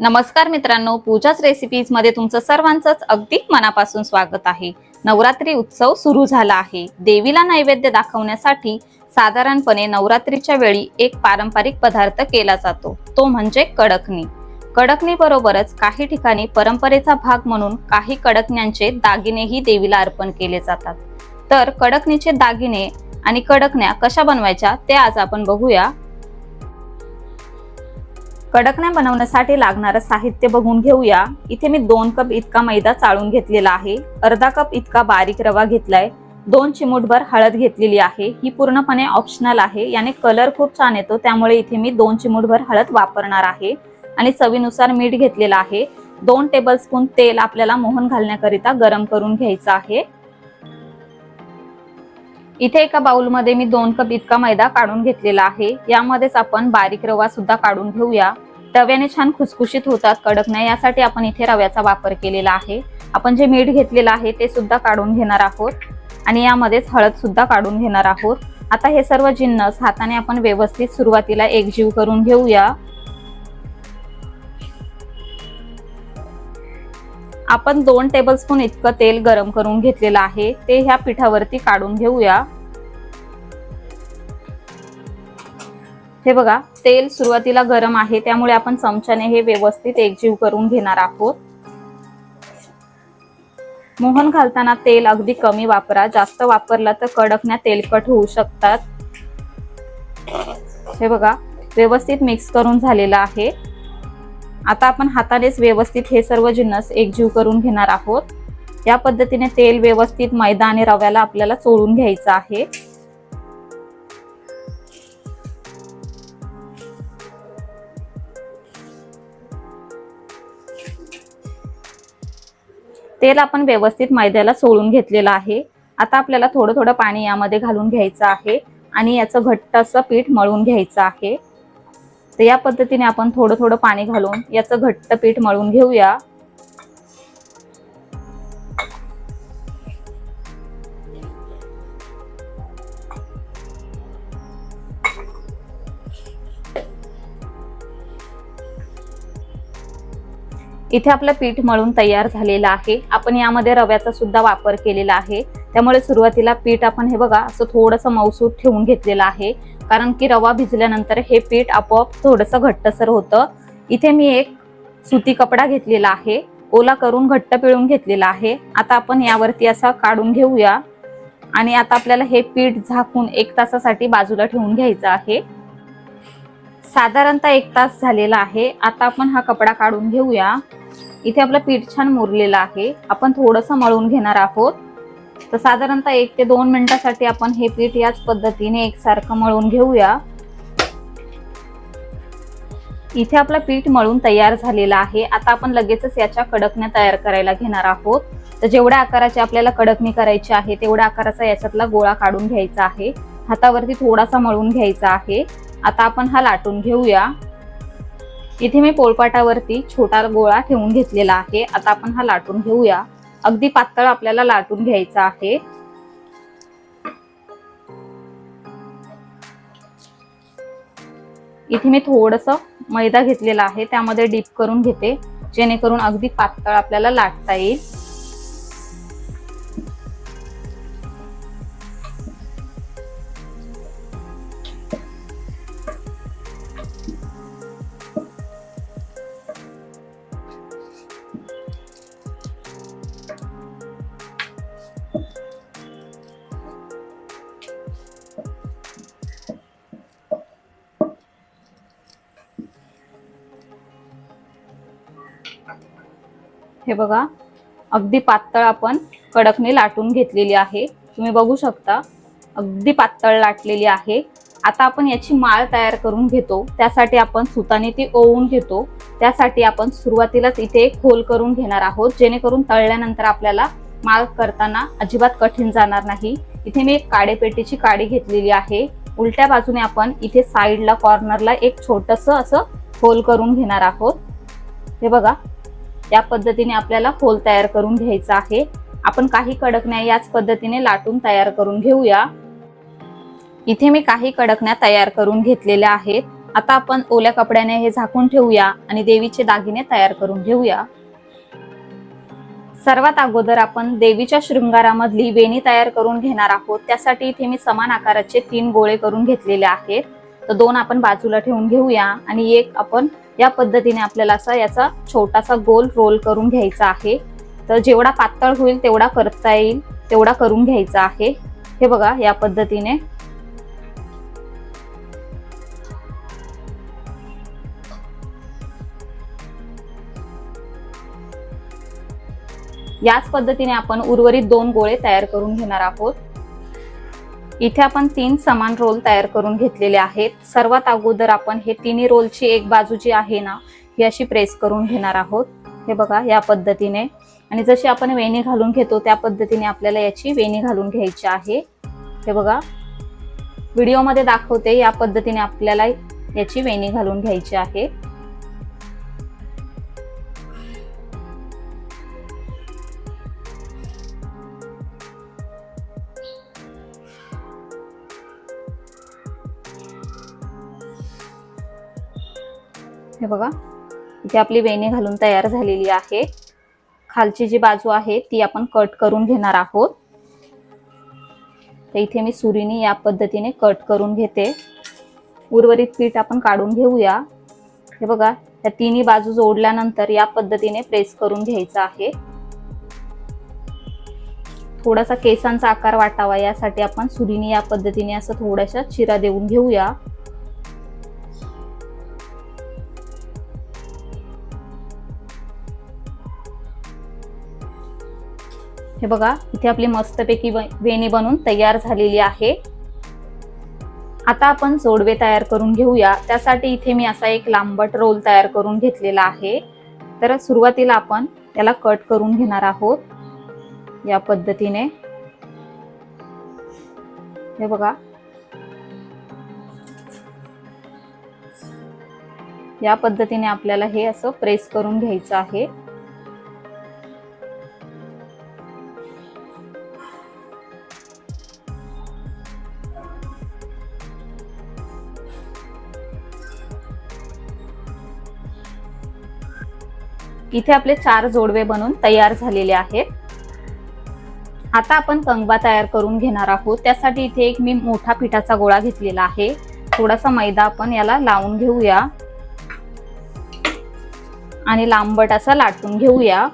नमस्कार मित्रांनो पूजाच रेसिपीजमध्ये तुमचं सर्वांचंच अगदी मनापासून स्वागत आहे. नवरात्री उत्सव सुरू झाला आहे. देवीला नैवेद्य दाखवण्यासाठी साधारणपणे नवरात्रीच्या वेळी एक पारंपरिक पदार्थ केला जातो. तो म्हणजे कडकणी. कडकणी बरोबरच काही ठिकाणी परंपरेचा भाग म्हणून काही कडकण्यांचे दागिनेही देवीला अर्पण केले जातात. तर कडकणीचे दागिने आणि कडकण्या कशा बनवायच्या ते आज आपण बघूया. कडकण्या बनवण्यासाठी लागणारं साहित्य बघून घेऊया. इथे मी दोन कप इतका मैदा चाळून घेतलेला आहे. अर्धा कप इतका बारीक रवा घेतलाय. दोन चिमूटभर हळद घेतलेली आहे. ही पूर्णपणे ऑप्शनल आहे. याने कलर खूप छान येतो. त्यामुळे इथे मी दोन चिमूटभर हळद वापरणार आहे. आणि चवीनुसार मीठ घेतलेलं आहे. दोन टेबलस्पून तेल आपल्याला मोहन घालण्याकरिता गरम करून घ्यायचं आहे. इथे एका बाउलमध्ये मी दोन कप इतका मैदा काढून घेतलेला आहे. यामध्येच आपण बारीक रवा सुद्धा काढून घेऊया. रव्याने छान खुसखुशीत होतात कडक नाही यासाठी आपण इथे रव्याचा वापर केलेला आहे. आपण जे मीठ घेतलेलं आहे ते सुद्धा काढून घेणार आहोत. आणि यामध्येच हळद सुद्धा काढून घेणार आहोत. आता हे सर्व जिन्नस हाताने आपण व्यवस्थित सुरुवातीला एकजीव करून घेऊया. आपण दोन टेबलस्पून इतकं तेल गरम करून घेतलेलं आहे. ते ह्या पिठावरती काढून घेऊया. हे बघा तेल सुरुवातीला गरम आहे त्यामुळे आपण चमच्याने हे व्यवस्थित एकजीव करून घेणार आहोत. मोहन घालताना तेल अगदी कमी वापरा जास्त वापरला तर कडकण्या तेलकट होऊ शकतात. हे बघा व्यवस्थित मिक्स करून झालेलं आहे. आता आपण हातानेच व्यवस्थित हे सर्व जिन्नस एकजीव करून घेणार आहोत. या पद्धतीने तेल व्यवस्थित मैदा आणि रव्याला आपल्याला चोळून घ्यायचं आहे. तेल आपण व्यवस्थित मैद्याला चोळून घेतलेलं आहे. आता आपल्याला थोडं थोडं पाणी यामध्ये घालून घ्यायचं आहे आणि याचं घट्ट असं पीठ मळून घ्यायचं आहे. तर या पद्धतीने आपण थोडं थोडं पाणी घालून याचं घट्ट पीठ मळून घेऊया. इथे आपलं पीठ मळून तयार झालेलं आहे. आपण यामध्ये रव्याचा सुद्धा वापर केलेला आहे. त्यामुळे सुरुवातीला पीठ आपण हे बघा असं थोडंसं मौसूद ठेवून घेतलेलं आहे. कारण की रवा भिजल्यानंतर हे पीठ आपोआप थोडंसं घट्टसर होतं. इथे मी एक सुती कपडा घेतलेला आहे. ओला करून घट्ट पिळून घेतलेला आहे. आता आपण यावरती असा काढून घेऊया. आणि आता आपल्याला हे पीठ झाकून एक तासासाठी बाजूला ठेवून घ्यायचं आहे. साधारणतः एक तास झालेला आहे. आता आपण हा कपडा काढून घेऊया. इथे आपलं पीठ छान मुरलेलं आहे. आपण थोडंसं मळून घेणार आहोत. तर साधारणतः एक ते दोन मिनिटासाठी आपण हे पीठ याच पद्धतीने एकसारखं मळून घेऊया. इथे आपला पीठ मळून तयार झालेलं आहे. आता आपण लगेचच याच्या कडकण्या तयार करायला घेणार आहोत. तर जेवढ्या आकाराची आपल्याला कडकणी करायची आहे तेवढ्या आकाराचा याच्यातला गोळा काढून घ्यायचा आहे. हातावरती थोडासा मळून घ्यायचा आहे. आता आपण हा लाटून घेऊया. इथे मी पोळपाटावरती छोटा गोळा ठेवून घेतलेला आहे. आता आपण हा लाटून घेऊया. अगदी पातळ आपल्याला लाटून घ्यायचा आहे. इथे मी थोडस मैदा घेतलेला आहे त्यामध्ये डीप करून घेते जेणेकरून अगदी पातळ आपल्याला लाटता येईल. हे बघा अगदी पातळ आपण कडकने लाटून घेतलेली आहे. तुम्ही बघू शकता अगदी पातळ लाटलेली आहे. आता आपण याची माळ तयार करून घेतो. त्यासाठी आपण सुताने ती ओवून घेतो. त्यासाठी आपण सुरुवातीलाच इथे खोल करून घेणार आहोत जेणेकरून तळल्यानंतर आपल्याला माळ करताना अजिबात कठीण जाणार नाही. इथे मी एक काडेपेटीची काडी घेतलेली आहे. उलट्या बाजूने आपण इथे साईडला कॉर्नरला एक छोटस असं होल करून घेणार आहोत. हे बघा या पद्धतीने आपल्याला होल तयार करून घ्यायचा आहे. आपण काही कडकण्या याच पद्धतीने लाटून तयार करून घेऊया. इथे मी काही कडकण्या तयार करून घेतलेल्या आहेत. आता आपण ओल्या कपड्याने हे झाकून ठेवूया आणि देवीचे दागिने तयार करून घेऊया. सर्वात अगोदर आपण देवीच्या शृंगारामधली वेणी तयार करून घेणार आहोत. त्यासाठी इथे मी समान आकाराचे तीन गोळे करून घेतलेले आहेत. तर दोन आपण बाजूला ठेवून घेऊया आणि एक आपण या पद्धतीने आपल्याला असा याचा छोटासा गोल रोल करून घ्यायचा आहे. तर जेवढा पातळ होईल तेवढा करता येईल तेवढा करून घ्यायचा आहे. हे बघा या पद्धतीने. याच पद्धतीने आपण उर्वरित दोन गोळे तयार करून घेणार आहोत. इथे आपण तीन समान रोल तयार करून घेतलेले आहेत. सर्वात अगोदर आपण हे तिन्ही रोलची एक बाजू जी आहे ना ही अशी प्रेस करून घेणार आहोत. हे बघा या पद्धतीने. आणि जशी आपण वेणी घालून घेतो त्या पद्धतीने आपल्याला याची वेणी घालून घ्यायची आहे. हे बघा. व्हिडिओमध्ये दाखवते या पद्धतीने आपल्याला याची वेणी घालून घ्यायची आहे. हे बघा. इथे आपली वेणी घालून तयार झालेली आहे. खालची जी बाजू आहे ती आपण कट करून घेणार आहोत. तर इथे मी सुरीने या पद्धतीने कट करून घेते. उर्वरित पीठ आपण काढून घेऊया. हे बघा त्या तिन्ही बाजू जोडल्यानंतर या पद्धतीने प्रेस करून घ्यायचं आहे. थोडासा केसांचा आकार वाटावा यासाठी आपण सुरीने या पद्धतीने असं थोड्याशा चिरा देऊन घेऊया. हे बघा इथे आपली मस्तपैकी वेणी बनून तयार झालेली आहे. आता आपण जोडवे तयार करून घेऊया. त्यासाठी इथे मी असा एक लांबट रोल तयार करून घेतलेला आहे. तर सुरुवातीला आपण याला कट करून घेणार आहोत. या पद्धतीने. हे बघा. या पद्धतीने आपल्याला हे असं प्रेस करून घ्यायचं आहे. इथे आपले चार जोडवे बनून तयार झालेले आहेत. आता आपण कंगवा तयार करून घेणार आहोत. त्यासाठी इथे एक मी मोठा पिठाचा गोळा घेतलेला आहे. थोडासा मैदा आपण याला लावून घेऊया. आणि लांबट असा लाटून घेऊया.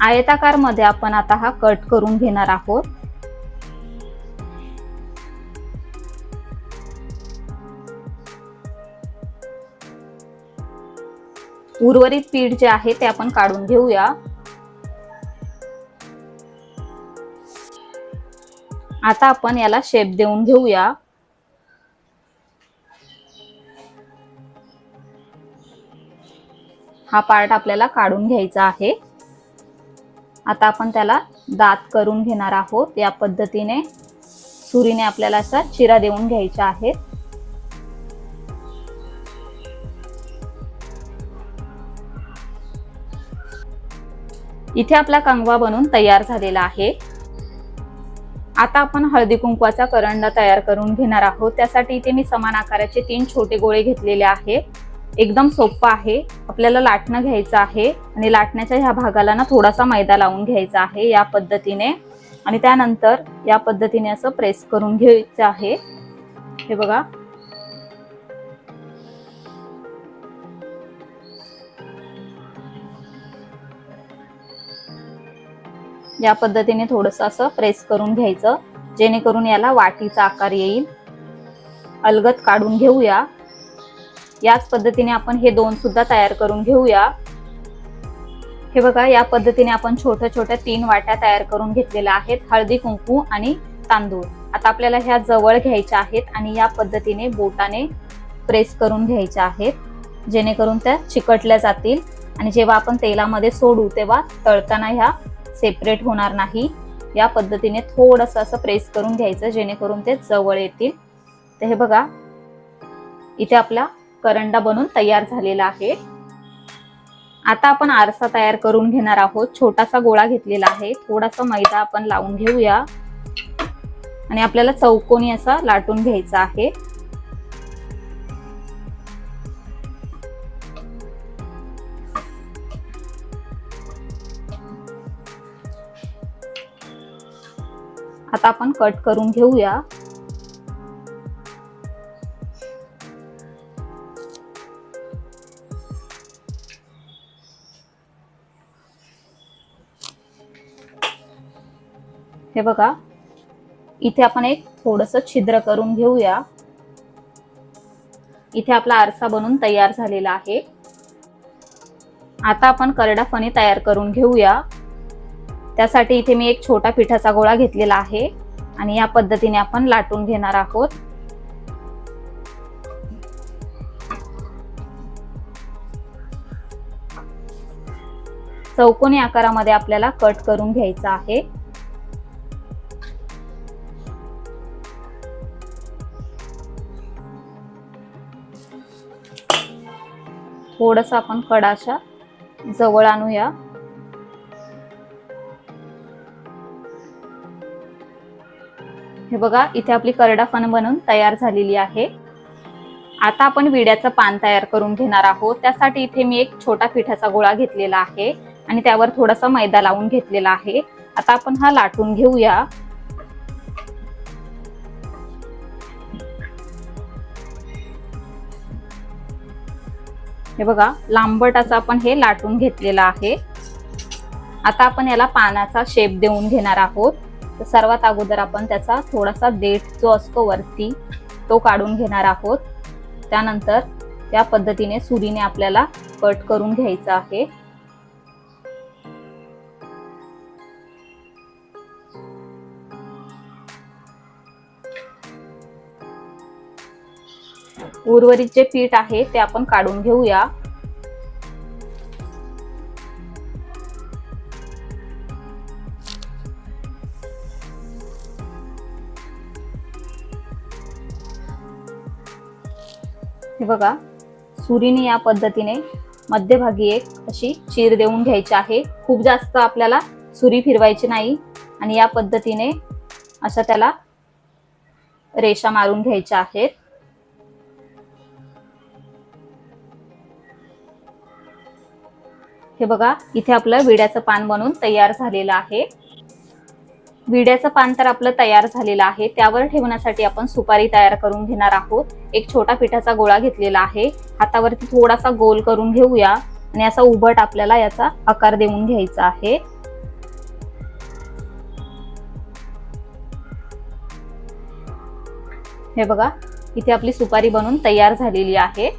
आयताकारमध्ये आपण आता हा कट करून घेणार आहोत. उर्वरित पीठ जे आहे ते आपण काढून घेऊया. आता आपण याला शेप देऊन घेऊया. हा पार्ट आपल्याला काढून घ्यायचा आहे. आता आपण त्याला दात करून घेणार आहोत. या पद्धतीने सुरीने आपल्याला असा चिरा देऊन घ्यायचा आहे. इथे आपला कंगवा बनून तयार झालेला आहे. आता आपण हळदी कुंकवाचा करंडा तयार करून घेणार आहोत. त्यासाठी इथे मी समान आकाराचे तीन छोटे गोळे घेतलेले आहेत. एकदम सोपं आहे. आपल्याला लाटणं घ्यायचं आहे आणि लाटण्याच्या ह्या भागाला ना थोडासा मैदा लावून घ्यायचा आहे या पद्धतीने. आणि त्यानंतर या पद्धतीने असं प्रेस करून घ्यायचं आहे. हे बघा. या पद्धतीने थोडस असं प्रेस करून घ्यायचं जेणेकरून याला वाटीचा आकार येईल. अलगत काढून घेऊया. याच पद्धतीने आपण हे दोन सुद्धा तयार करून घेऊया. हे बघा या पद्धतीने आपण छोट्या छोट्या तीन वाट्या तयार करून घेतलेल्या आहेत. हळदी कुंकू आणि तांदूळ. आता आपल्याला ह्या जवळ घ्यायच्या आहेत आणि या पद्धतीने बोटाने प्रेस करून घ्यायच्या आहेत जेणेकरून त्या चिकटल्या जातील. आणि जेव्हा आपण तेलामध्ये सोडू तेव्हा तळताना ह्या सेपरेट होणार नाही. या पद्धतीने थोडस असं प्रेस करून घ्यायचं जेणेकरून ते जवळ येतील. तर हे बघा इथे आपला करंडा बनून तयार झालेला आहे. आता आपण आरसा तयार करून घेणार आहोत. छोटासा गोळा घेतलेला आहे. थोडासा मैदा आपण लावून घेऊया. आणि आपल्याला चौकोनी असा लाटून घ्यायचा आहे. आता आपण कट करून घेऊया. हे बघा. इथे आपण एक थोडस छिद्र करून घेऊया. इथे आपला आरसा बनून तयार झालेला आहे. आता आपण करडा फणी तयार करून घेऊया. त्यासाठी इथे मी एक छोटा पिठाचा गोळा घेतलेला आहे आणि या पद्धतीने आपण लाटून घेणार आहोत. चौकोनी आकारामध्ये आपल्याला कट करून घ्यायचा आहे. थोडस आपण कडाशा जवळ आणूया. हे बघा इथे आपली करडा फन बनून तयार झालेली आहे. आता आपण विड्याचं पान तयार करून घेणार आहोत. त्यासाठी इथे मी एक छोटा पिठाचा गोळा घेतलेला आहे आणि त्यावर थोडासा मैदा लावून घेतलेला आहे. आता आपण हा लाटून घेऊया. हे बघा लांबट असं आपण हे लाटून घेतलेलं आहे. आता आपण याला पानाचा शेप देऊन घेणार आहोत. तर सर्वात अगोदर आपण त्याचा थोडासा देठ जो असतो वरती तो काढून घेणार आहोत. त्यानंतर त्या पद्धतीने सुरीने आपल्याला कट करून घ्यायचा आहे. उर्वरित जे पीठ आहे ते आपण काढून घेऊया. हे बघा सुरीने या पद्धतीने मध्यभागी एक अशी चीर देऊन घ्यायची आहे. खूप जास्त आपल्याला सुरी फिरवायची नाही आणि या पद्धतीने अशा त्याला रेषा मारून घ्यायच्या आहेत. हे बघा इथे आपलं विड्याचं पान बनून तयार झालेलं आहे. विड्याचं पान तर आपलं तयार झालेलं आहे. त्यावर ठेवण्यासाठी आपण सुपारी तयार करून घेणार आहोत. एक छोटा पिठाचा गोळा घेतलेला आहे. हातावरती थोडासा गोल करून घेऊया आणि असा उभट आपल्याला याचा आकार देऊन घ्यायचा आहे. हे बघा इथे आपली सुपारी बनून तयार झालेली आहे.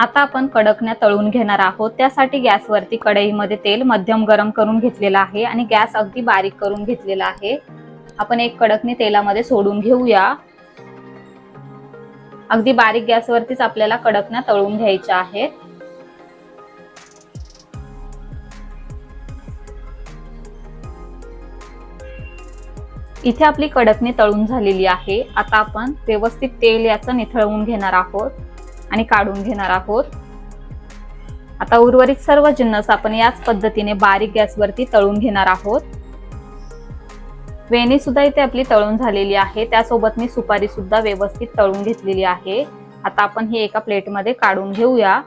आता आपण कडकण्या तळून घेणार आहोत. त्यासाठी गॅसवरती कढईमध्ये तेल मध्यम गरम करून घेतलेला आहे आणि गॅस अगदी बारीक करून घेतलेला आहे. आपण एक कडकणी तेलामध्ये सोडून घेऊया. अगदी बारीक गॅसवरतीच आपल्याला कडकण्या तळून घ्यायच्या आहेत. इथे आपली कडकणी तळून झालेली आहे. आता आपण व्यवस्थित तेल याचं निथळवून घेणार आहोत. आणि काढून घेणार आहोत. आता उर्वरित सर्व जिन्नस आपण याच पद्धतीने बारीक गॅसवरती तळून घेणार आहोत. वेणी सुद्धा इथे आपली तळून झालेली आहे. त्यासोबत मी सुपारी सुद्धा व्यवस्थित तळून घेतलेली आहे. आता आपण ही एका प्लेटमध्ये काढून घेऊया.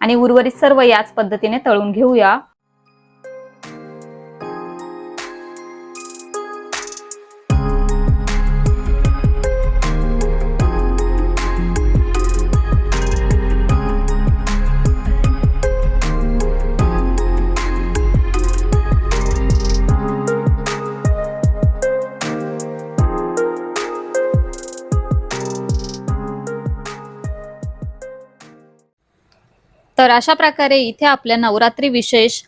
आणि उर्वरित सर्व याच पद्धतीने तळून घेऊया. तर अशा प्रकारे इथे आपल्या नवरात्री विशेष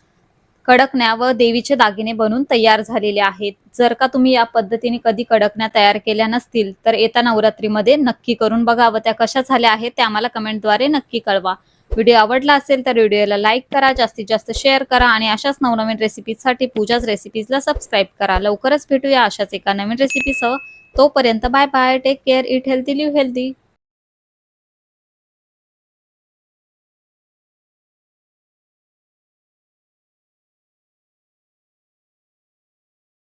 कडकण्या व देवीचे दागिने बनून तयार झालेले आहेत. जर का तुम्ही या पद्धतीने कधी कडकण्या तयार केल्या नसतील तर येत्या नवरात्रीमध्ये नक्की करून बघा व त्या कशा झाल्या आहेत ते आम्हाला कमेंटद्वारे नक्की कळवा. व्हिडिओ आवडला असेल तर व्हिडिओला लाईक करा जास्तीत जास्त शेअर करा आणि अशाच नवनवीन रेसिपीजसाठी पूजाच रेसिपीजला सबस्क्राईब करा. लवकरच भेटूया अशाच एका नवीन रेसिपीसह. तोपर्यंत bye bye take care eat healthy live healthy.